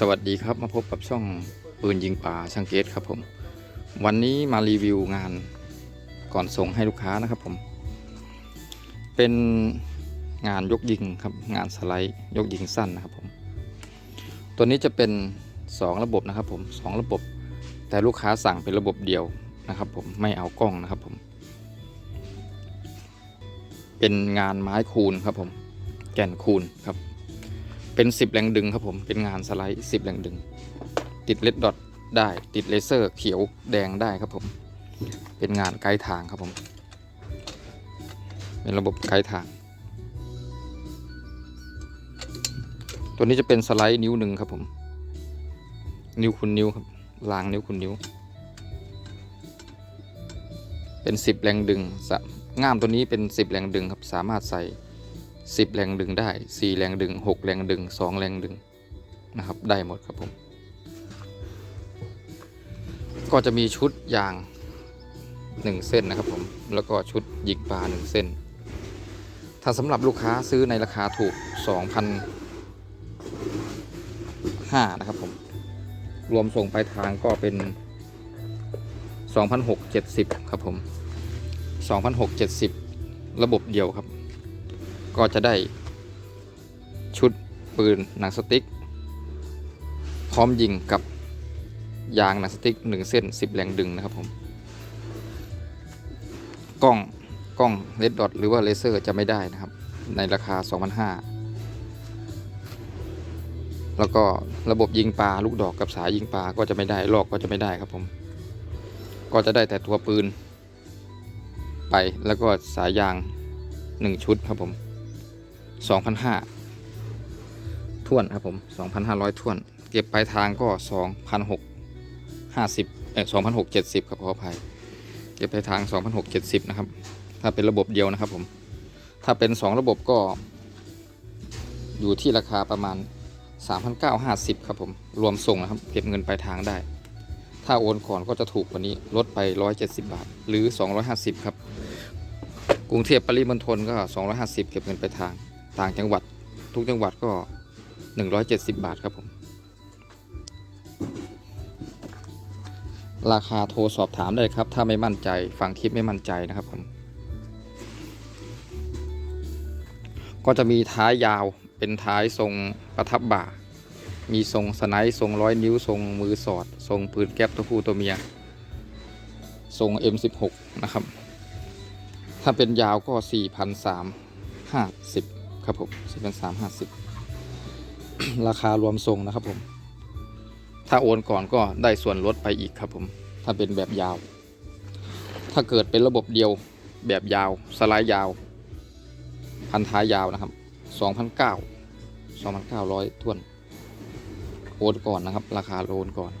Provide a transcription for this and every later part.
สวัสดีครับมาพบกับช่องปืนยิงป่าช่างเกตครับผม วันนี้มารีวิวงานก่อนส่งให้ลูกค้านะครับผม เป็นงานยกยิงครับงานสไลด์ยกยิงสั้นนะครับผม ตัวนี้จะเป็น 2 ระบบนะครับผมสองระบบ แต่ลูกค้าสั่งเป็นระบบเดียวนะครับผมไม่เอากล้องนะครับผม เป็นงานไม้คูณครับผม แก่นคูณครับ เป็น10แรงดึงครับผมเป็นงานสไลด์10แรงดึง ติดเลดดอทได้ติดเลเซอร์เขียวแดงได้ครับผม เป็นงานไกด์ทางครับผม เป็นระบบไกด์ทาง ตัวนี้จะเป็นสไลด์นิ้วหนึ่งครับผม นิ้วคุณนิ้วครับลางนิ้วคุณนิ้ว เป็น 10 แรงดึงง่ามตัวนี้เป็น 10 แรงดึงครับสามารถใส่ 10 แรงดึงได้ 4 แรงดึง 6 แรงดึง 2 แรงดึงนะครับ ได้หมดครับผม ก็จะมีชุดยาง 1 เส้นนะครับผม แล้วก็ชุดยิงปลา 1 เส้น ถ้าสำหรับลูกค้าซื้อในราคาถูก2,500นะครับผม รวมส่งปลายทางก็เป็น 2,670 ครับผม 2,670 ระบบเดียวครับ ก็จะได้ชุดปืนหนังสติ๊ก พร้อมยิงกับยางหนังสติ๊ก1เส้น 10 แรงดึงนะครับผมกล้องกล้องเลดดอทหรือว่าเลเซอร์จะไม่ได้นะครับ ในราคา 2,500 แล้วก็ระบบยิงปลาลูกดอกกับสายยิงปลาก็จะไม่ได้ลอกก็จะไม่ได้ครับผม ก็จะได้แต่ตัวปืน ไปแล้วก็สายยาง 1 ชุดครับผม 2,500ท่วนครับผม2,500ท่วน เก็บปลายทางก็2,650เอ่อ2,670ครับขออภัยเก็บปลายทาง 2,670นะครับ ถ้าเป็นระบบเดียวนะครับผม ถ้าเป็น 2 ระบบก็ อยู่ที่ราคาประมาณ 3,950ครับผม รวมส่งนะครับ เก็บเงินปลายทางได้ ถ้าโอนก่อนก็จะถูกกว่านี้ลดไป 170 บาท หรือ 250 ครับกรุงเทพปริมณฑลก็ 250 เก็บเงินปลายทาง ต่างจังหวัดทุกจังหวัดก็ 170 บาทครับผม ราคาโทรสอบถามได้ครับ ถ้าไม่มั่นใจฟังคลิปไม่มั่นใจนะครับผม ก็จะมีท้ายยาวเป็นท้ายทรงประทับบ่า มีทรงสไนด์ทรงร้อยนิ้ว ทรงมือสอด ทรงปืนแก๊ปตัวผู้ตัวเมีย ทรง M16 นะครับ ถ้าเป็นยาวก็ 4,350 ครับผม4,350ราคารวมทรงนะครับผม ถ้าโอนก่อนก็ได้ส่วนลดไปอีกครับผม ถ้าเป็นแบบยาว ถ้าเกิดเป็นระบบเดียวแบบยาว สไลด์ยาว พันท้ายยาวนะครับ2,900 2,900ท้วน โอนก่อนนะครับ ราคาโอนก่อน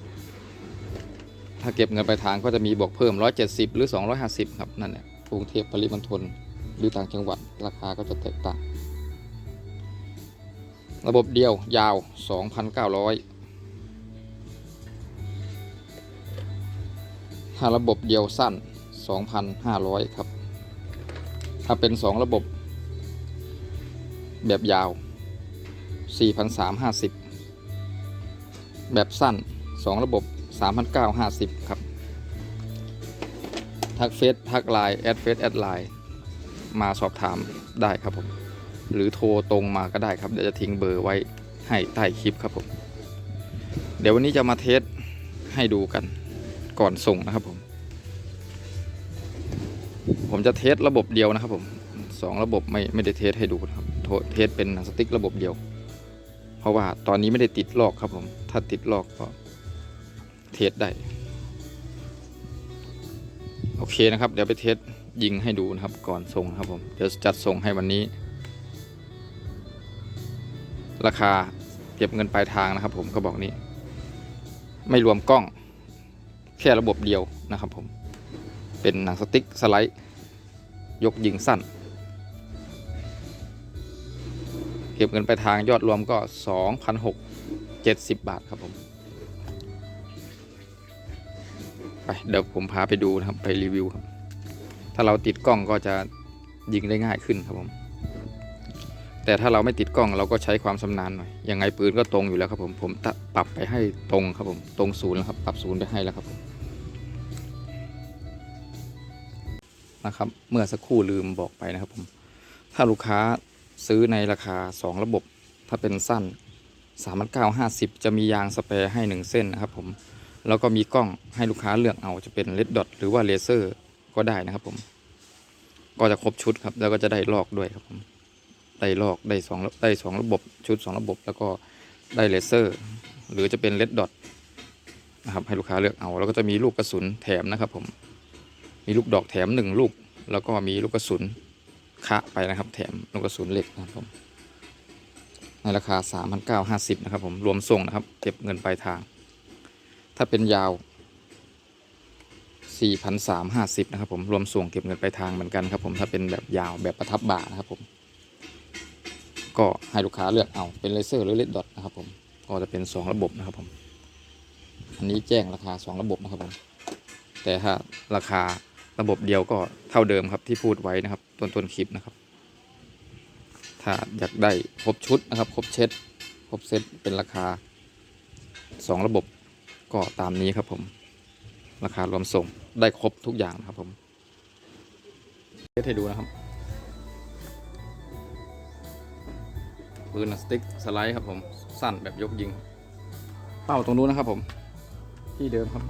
ถ้าเก็บเงินไปลายทางก็จะมีบวกเพิ่ม170หรือ250ครับนั่นแหละกรุงเทพปริมณฑลหรือต่างจังหวัดราคาก็จะแตกต่าง ระบบเดียวยาว 2,900 ถ้าระบบเดียวสั้น 2,500 ครับ ถ้าเป็น 2 ระบบ แบบยาว 4,350 แบบสั้น 2 ระบบ 3,950 ครับ ทักเฟซทักไลน์แอดเฟซแอดไลน์มาสอบถามได้ครับผม หรือโทรตรงมาก็ได้ครับ เดี๋ยวจะทิ้งเบอร์ไว้ให้ใต้คลิปครับผม เดี๋ยววันนี้จะมาเทสให้ดูกันก่อนส่งนะครับผม ผมจะเทสระบบเดียวนะครับผมสองระบบไม่ไม่ได้เทสให้ดูครับเทสเป็นหนังสติ๊กระบบเดียว เพราะว่าตอนนี้ไม่ได้ติดลอกครับผม ถ้าติดลอกก็เทสได้ โอเคนะครับ เดี๋ยวไปเทสยิงให้ดูนะครับ ก่อนส่งนะครับผม เดี๋ยวจัดส่งให้วันนี้ ราคาเก็บเงินปลายทางนะครับ ผมก็บอกนี้ ไม่รวมกล้องแค่ระบบเดียวนะครับ ผมเป็นหนังสติ๊กสไลด์ ยกยิงสั้น เก็บเงินปลายทางยอดรวมก็ 2,670 บาทครับผมไปเดี๋ยวผมพาไปดูนะครับไปรีวิวครับ ถ้าเราติดกล้องก็จะยิงได้ง่ายขึ้นครับผม แต่ถ้าเราไม่ติดกล้องเราก็ใช้ความชำนาญหน่อยยังไงปืนก็ตรงอยู่แล้วครับผมผมตะปรับไปให้ตรงครับผมตรงศูนย์แล้วครับปรับศูนย์ไปให้แล้วครับผมนะครับเมื่อสักครู่ลืมบอกไปนะครับผมถ้าลูกค้าซื้อในราคา 2 ระบบ ถ้าเป็นสั้น3 9 5 0 จะมียางสเปรย์ให้ 1 เส้นนะครับผมแล้วก็มีกล้องให้ลูกค้าเลือกเอาจะเป็นเลดดอทหรือว่าเลเซอร์ก็ได้นะครับผม ก็จะครบชุดครับ แล้วก็จะได้ลอกด้วยครับผม ได้ลอกได้สองได้สองระบบชุด 2 ระบบ แล้วก็ได้เลเซอร์ หรือจะเป็นเลดดอทนะครับให้ลูกค้าเลือกเอา แล้วก็จะมีลูกกระสุนแถมนะครับผมมีลูกดอกแถมหนึ่งลูก แล้วก็มีลูกกระสุนคะไปนะครับ แถมลูกกระสุนเหล็กนะครับผมในราคา 3,950นะครับผมรวมส่งนะครับ เก็บเงินปลายทาง ถ้าเป็นยาว 4,350นะครับผมรวมส่งเก็บเงินปลายทางเหมือนกันครับผมถ้าเป็นแบบยาวแบบประทับบ่านะครับผม ก็ให้ลูกค้าเลือกเอาเป็นเลเซอร์หรือเลดดอทนะครับผมก็จะเป็น 2 ระบบนะครับผมอันนี้แจ้งราคา 2 ระบบนะครับผมแต่ถ้าราคาระบบเดียวก็เท่าเดิมครับที่พูดไว้นะครับต้นต้นคลิปนะครับ ถ้าอยากได้ครบชุดนะครับครบเช็ดครบเซตเป็นราคา 2 ระบบก็ตามนี้ครับผมราคารวมส่งได้ครบทุกอย่างนะครับผมเทสให้ดูนะครับ ปืนสติ๊กสไลด์ครับผมสั้นแบบยกยิง เป้าตรงนู้นนะครับผมที่เดิมครับ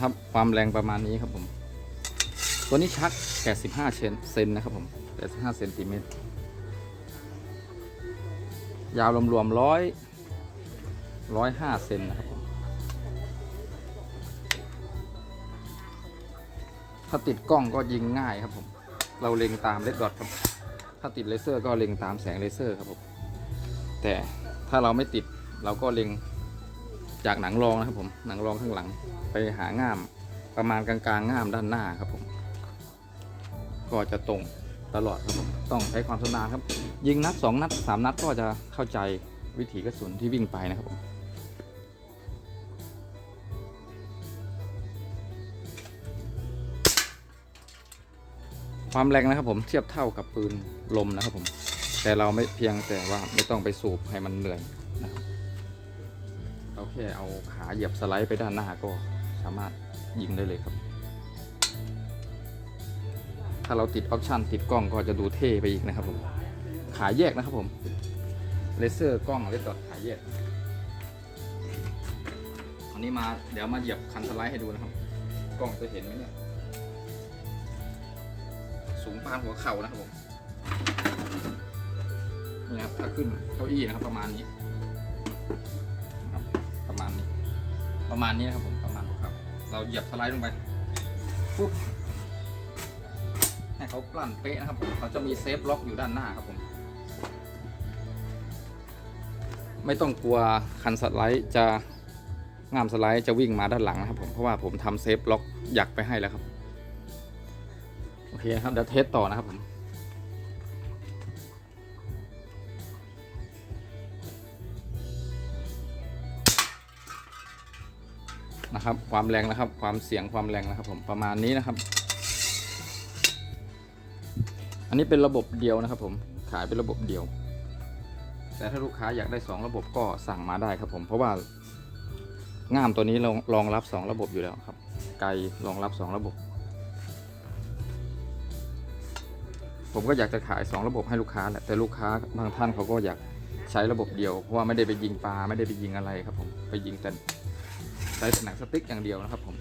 ครับความแรงประมาณนี้ครับผม ตัวนี้ชัก 85 เซนเซนนะครับผม85เซนติเมตรยาวรวมๆร้อยร้อยห้าเซนนะครับ ถ้าติดกล้องก็ยิงง่ายครับผม เราเล็งตามเลดดอทครับ ถ้าติดเลเซอร์ก็เล็งตามแสงเลเซอร์ครับผม แต่ถ้าเราไม่ติดเราก็เล็งจากหนังรองนะครับผม หนังรองข้างหลังไปหาง่ามประมาณกลางๆง่ามด้านหน้าครับผม ก็จะตรงตลอดครับผม ต้องใช้ความชำนาญครับ ยิงนัดสองนัดสามนัดก็จะเข้าใจวิถีกระสุนที่วิ่งไปนะครับผม ความแรงนะครับผมเทียบเท่ากับปืนลมนะครับผมแต่เราไม่เพียงแต่ว่าไม่ต้องไปสูบให้มันเหนื่อยนะครับเราแค่เอาขาเหยียบสไลด์ไปด้านหน้าก็สามารถยิงได้เลยครับ ถ้าเราติดออปชันติดกล้องก็จะดูเท่ไปอีกนะครับผมขาแยกนะครับผมเลเซอร์กล้องเลสดอทขาแยกอันนี้มาเดี๋ยวมาเหยียบคันสไลด์ให้ดูนะครับ กล้องจะเห็นไหมเนี่ย สูงปานหัวเข่านะครับผมนี่ครับถ้าขึ้นเก้าอี้นะครับประมาณนี้นะครับประมาณนี้ ประมาณนี้นะครับผมประมาณหัวเข่าเราเหยียบสไลด์ลงไปปุ๊บให้เขากลั่นเป๊ะนะครับผมเขาจะมีเซฟล็อกอยู่ด้านหน้าครับผมไม่ต้องกลัวคันสไลด์จะงามสไลด์จะวิ่งมาด้านหลังนะครับผมเพราะว่าผมทำเซฟล็อกอยากไปให้แล้วครับ โอเคนะครับเดี๋ยวเทสต่อนะครับผมนะครับ ความแรงนะครับ ความเสียงความแรงนะครับ ผมประมาณนี้นะครับ อันนี้เป็นระบบเดียวนะครับ ผมขายเป็นระบบเดียว แต่ถ้าลูกค้าอยากได้ 2 ระบบก็สั่งมาได้ครับ ผมเพราะว่าง่ามตัวนี้รองรองรับ 2 ระบบอยู่แล้วครับ ไกลรองรับ 2 ระบบ ผมก็อยากจะขาย 2 ระบบให้ลูกค้าแหละแต่ลูกค้าบางท่านเขาก็อยากใช้ระบบเดียวเพราะว่าไม่ได้ไปยิงปลาไม่ได้ไปยิงอะไรครับผมไปยิงแต่ใช้แต่หนังสติ๊กอย่างเดียวนะครับผม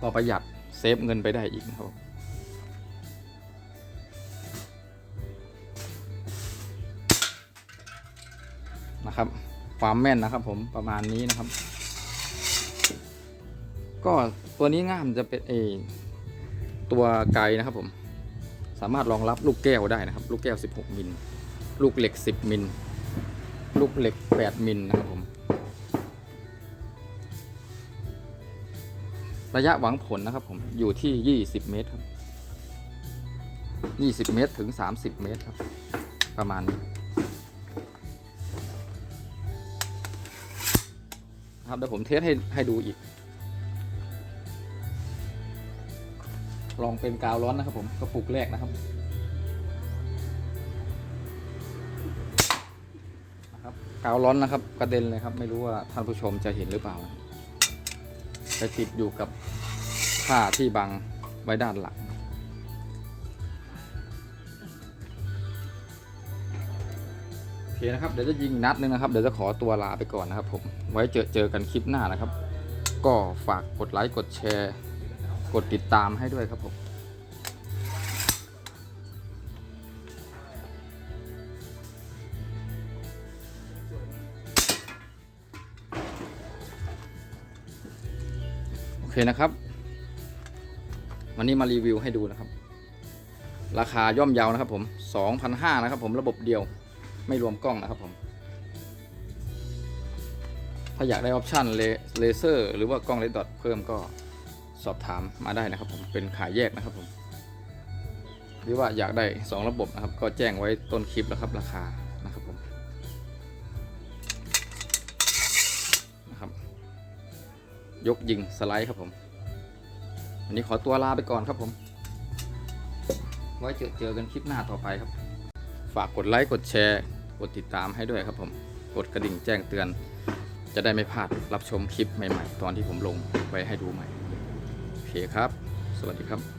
ก็ประหยัดเซฟเงินไปได้อีกนะครับนะครับ ความแม่นนะครับผมประมาณนี้นะครับ ก็ตัวนี้ง่ามจะเป็นเอ ตัวไกนะครับผม สามารถรองรับลูกแก้วได้นะครับ ลูกแก้ว 16 มิล ลูกเหล็ก 10 มิล ลูกเหล็ก 8 มิลนะครับผม ระยะหวังผลนะครับผม อยู่ที่ 20 เมตรครับ 20 เมตรถึง 30 เมตรครับ ประมาณนี้ครับเดี๋ยวผมเทสให้ให้ดูอีก ลองเป็นกาวร้อนนะครับผมกระปุกแรกนะครับนะครับ กาวร้อนนะครับกระเด็นเลยครับ ไม่รู้ว่าท่านผู้ชมจะเห็นหรือเปล่านะติดอยู่กับผ้าที่บังไว้ด้านหลังโอเคนะครับเดี๋ยวจะยิงนัดหนึงนะครับ เดี๋ยวจะขอตัวลาไปก่อนนะครับผมไว้เจอเจอกันคลิปหน้านะครับ ก็ฝากกดไลค์กดแชร์ กดติดตามให้ด้วยครับผมโอเคนะครับ วันนี้มารีวิวให้ดูนะครับ ราคาย่อมเยาวนะครับผม2,500นะครับผมระบบเดียวไม่รวมกล้องนะครับผมถ้าอยากได้ออปชันเลเซอร์ หรือว่ากล้องเลดดอทเพิ่มก็ สอบถามมาได้นะครับผมเป็นขายแยกนะครับผมหรือว่าอยากได้ 2 ระบบนะครับ ก็แจ้งไว้ต้นคลิปแล้วครับราคานะครับผมนะครับ ยกยิงสไลด์ครับผมวันนี้ขอตัวลาไปก่อนครับผม ไว้เจอเจอกันคลิปหน้าต่อไปครับ ฝากกดไลค์กดแชร์กดติดตามให้ด้วยครับผม กดกระดิ่งแจ้งเตือน จะได้ไม่พลาดรับชมคลิปใหม่ ๆ ตอนที่ผมลงไว้ให้ดูใหม่ เคครับ สวัสดีครับ